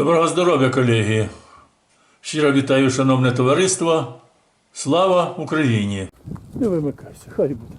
Доброго здоров'я, колеги! Щиро вітаю, шановне товариство. Слава Україні! Не вимикайся, хай буде.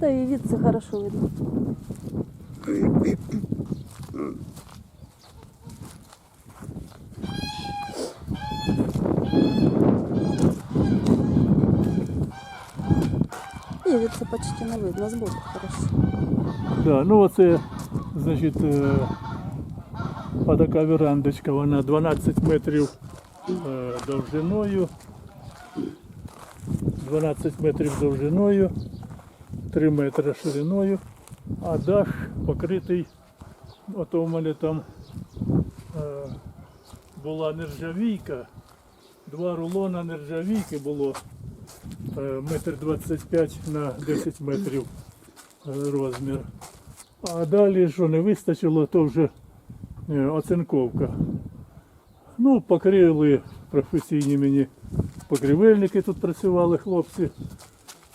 Да и вид хорошо видно. Вид почти не видно, сбоку хорошо. Да, ну оце, значить, е, отака верандочка, вона 12 метрів е, довжиною. 12 метрів довжиною, 3 метри шириною, а дах покритий, ото в мене там е, була нержавійка, два рулона нержавійки було метр 25 на 10 метрів е, розмір. А далі, що не вистачило, то вже е, оцинковка. Ну, покрили професійні мені покрівельники тут працювали хлопці.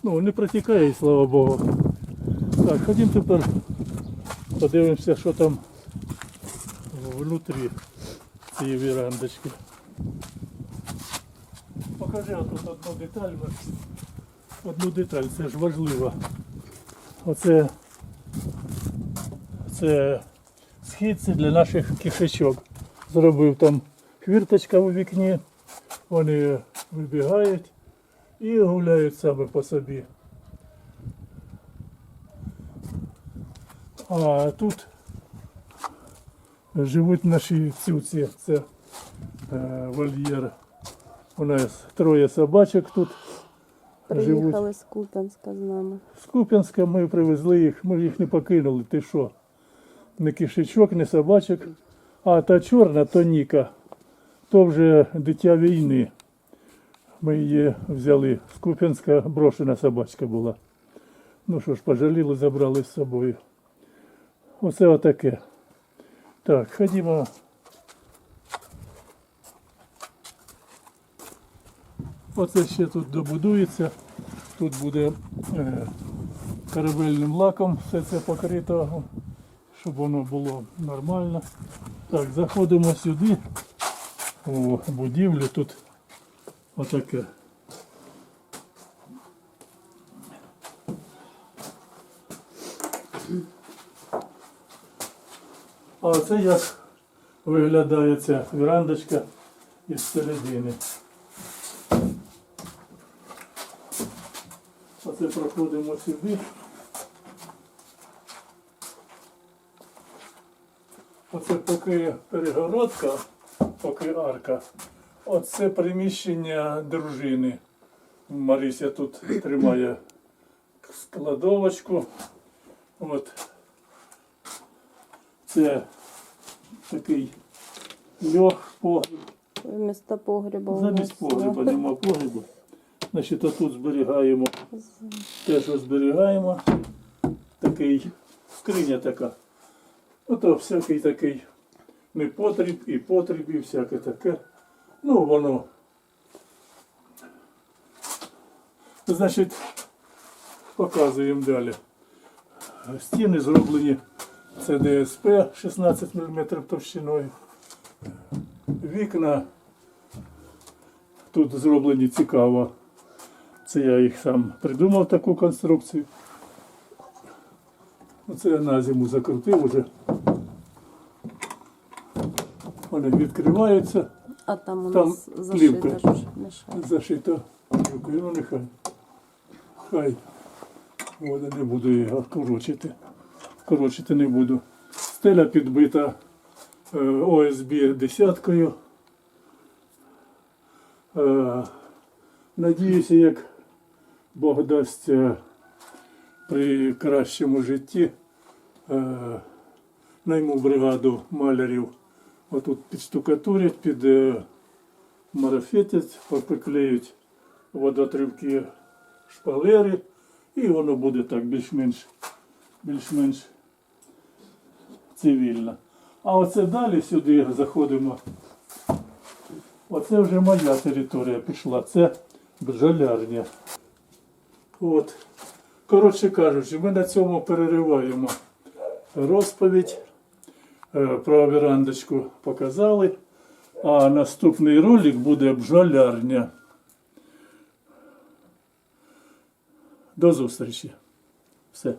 Ну, не протікає, слава Богу. Так, ходімо тепер подивимося, що там внутрі цієї вірандочки. Покажи тут одну деталь. Одну деталь, це ж важливо. Оце це східці для наших кишечок. Зробив там хвірточка у вікні, вони вибігають і гуляють саме по собі. А тут живуть наші цюці, це е, вольєр. У нас троє собачок тут живуть. Приїхали з Куп'янська з нами. З Куп'янська ми привезли їх, ми їх не покинули. Ти що? Не кишечок, не собачок. А та чорна, то Ніка, то вже дитя війни. Ми її взяли. З Куп'янська брошена собачка була. Ну що ж, пожаліли, забрали з собою. Оце отаке. Так, ходімо. Оце ще тут добудується. Тут буде е, карамельним лаком все це покрито, щоб воно було нормально. Так, заходимо сюди, у будівлю тут отаке. А оце як виглядає ця вірандочка із середини. Оце проходимо сюди. Оце поки перегородка, поки арка. Оце приміщення дружини. Марися тут тримає складовочку. От. Це такий льох погріб. Вмісто погреба у Замість да. нема погребу. Значить, отут зберігаємо те, що зберігаємо. Такий скриня така. Ото всякий такий непотріб і потріб, і всяке таке. Ну, воно. Значить, показуємо далі. Стіни зроблені це ДСП 16 мм товщиною. Вікна тут зроблені цікаво. Це я їх сам придумав таку конструкцію. Оце я на зиму закрутив уже. Вони відкриваються, А там у Там нас зашита ж мішає. Ну нехай. Хай. Вода не буду його корочити. Корочити не буду. Стеля підбита е, ОСБ десяткою. Е, Надіюся, як Бог дасть е, при кращому житті, е, найму бригаду малярів. Отут підштукатурять, під е, марафетять, поприклеють водотривки шпалери, і воно буде так більш-менш більш-менш цивільно. А оце далі сюди заходимо. Оце вже моя територія пішла. Це бджолярня. От. Коротше кажучи, ми на цьому перериваємо розповідь. Е, Про верандочку показали. А наступний ролик буде бжолярня. До зустрічі. Все.